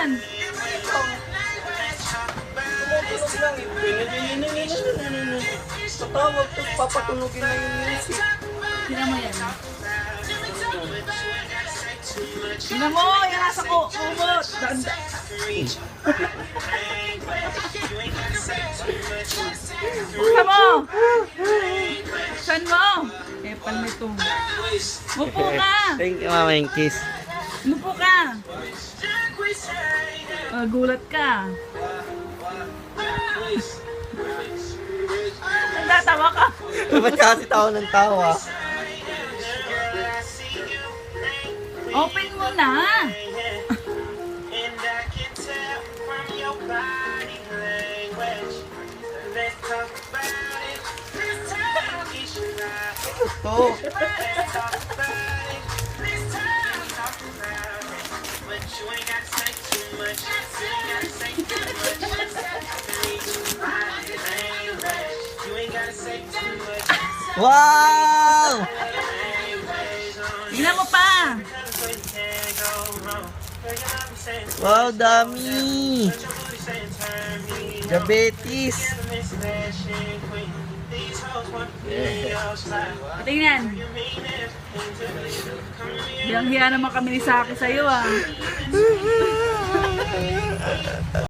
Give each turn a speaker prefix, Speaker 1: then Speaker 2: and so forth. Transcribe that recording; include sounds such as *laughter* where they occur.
Speaker 1: yan?
Speaker 2: Tumutunog lang eh. Tatawag to, papatunogin na yung music.
Speaker 1: Tingnan mo yan. Tingnan mo, yan nasa ko, kumot. Danda. Buksan mo. Buksan mo. Eh, palmito. Mupo ka.
Speaker 2: Thank you, Mama yung kiss.
Speaker 1: Mupo ka. Ah, gulat ka. Nagtatawa ka.
Speaker 2: Ba't kasi tao ng tawa?
Speaker 1: Open mo na.
Speaker 2: To. Wow!
Speaker 1: Tingnan mo pa.
Speaker 2: Wow, dami! Diabetes!
Speaker 1: Tingnan. Hiyang-hiya naman kami ni Saki sa'yo ah. *laughs*